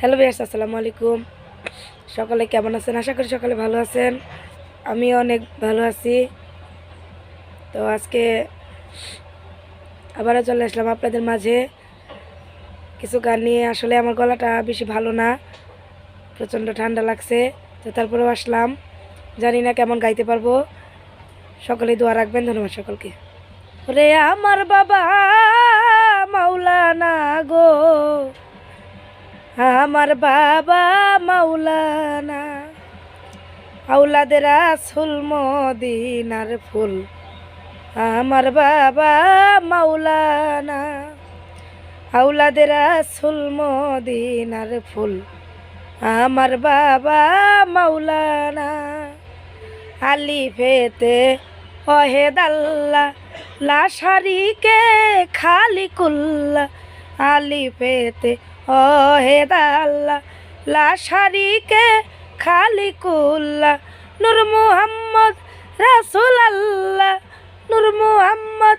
Hello বিয়াস আসসালামু আলাইকুম। সকালে কেমন আছেন? আশা করি সকালে ভালো আছেন। আমি অনেক ভালো আছি। তো আজকে আবারও চলে আসলাম আপনাদের মাঝে। কিছু গান নিয়ে আসলে আমার গলাটা বেশি ভালো না, প্রচণ্ড ঠান্ডা লাগছে। তো তারপরেও আসলাম। জানি না কেমন গাইতে পারব। সকলে দোয়া রাখবেন, ধন্যবাদ সকলকে। রে আমার বাবা, মাওলানা গো। আমার বাবা মাওলানা আউলাদের আসল মদিনার ফুল। আমার বাবা মাওলানা আউলাদের আসল মদিনার ফুল। আমার বাবা মাওলানা, আলি ফেতে অহেদ আল্লাহ, লাশারিকে খালি কুল্লা আলি ফেতে অহেদ আল্লাহ লাশারিকে খালি কুল্লা। নূর মুহাম্মদ রাসুল আল্লাহ নূর মুহাম্মদ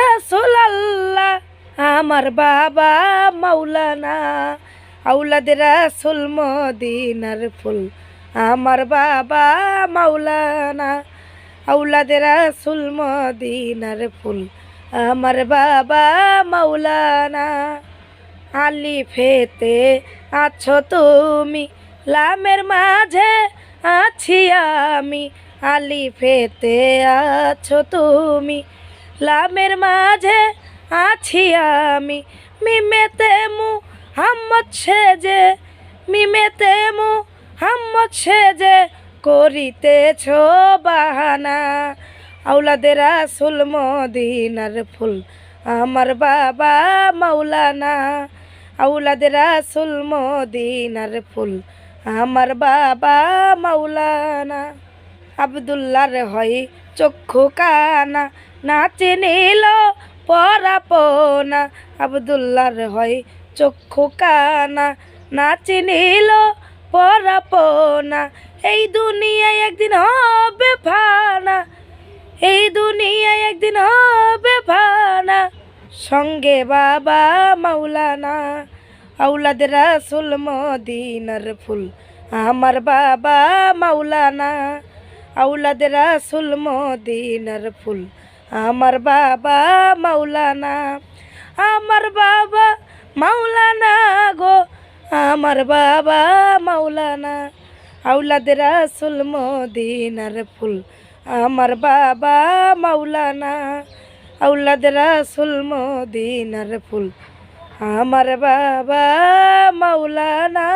রাসুল আল্লাহ আমার বাবা মাওলানা আউলাদের রাসুল মদিনার ফুল। আমার বাবা মাওলানা আউলাদের রাসুল মদিনার ফুল। আমার বাবা মাওলানা। আলি ফেতে আছো তুমি, লামের মাঝে আছি আমি। আলি ফেতে আছো তুমি, লামের মাঝে আছি আমি। মিমেতে মু হাম্মদ সেজে মিমেতে মু হাম্মদ সেজে করিতেছ বাহানা। আউলাদের আসল মদিনার ফুল, আমার বাবা মাওলানা। আউলাদের আসল মদিনার ফুল। আমার বাবা মাওলানা আবদুল্লার হয় চক্ষু কানা। নাচে নিল পরাপনা। আবদুল্লার হয় চক্ষু কানা। নাচে নিল পরাপনা। এই দুনিয়ায় একদিন হবে ফানা। এই দুনিয়ায় একদিন হবে ফানা। সঙ্গে বাবা মাওলানা আউলাদের রাসুল মদিনার ফুল। আমার বাবা মাওলানা আউলাদের রাসুল মদিনার ফুল। আমার বাবা মাওলানা, আমার বাবা মাওলানা গো। আমার বাবা মাওলানা আউলাদের রাসুল মদিনার ফুল। আমার বাবা মাওলানা আউলাদ রাসুল মদিনার ফুল। আমার বাবা মাওলানা।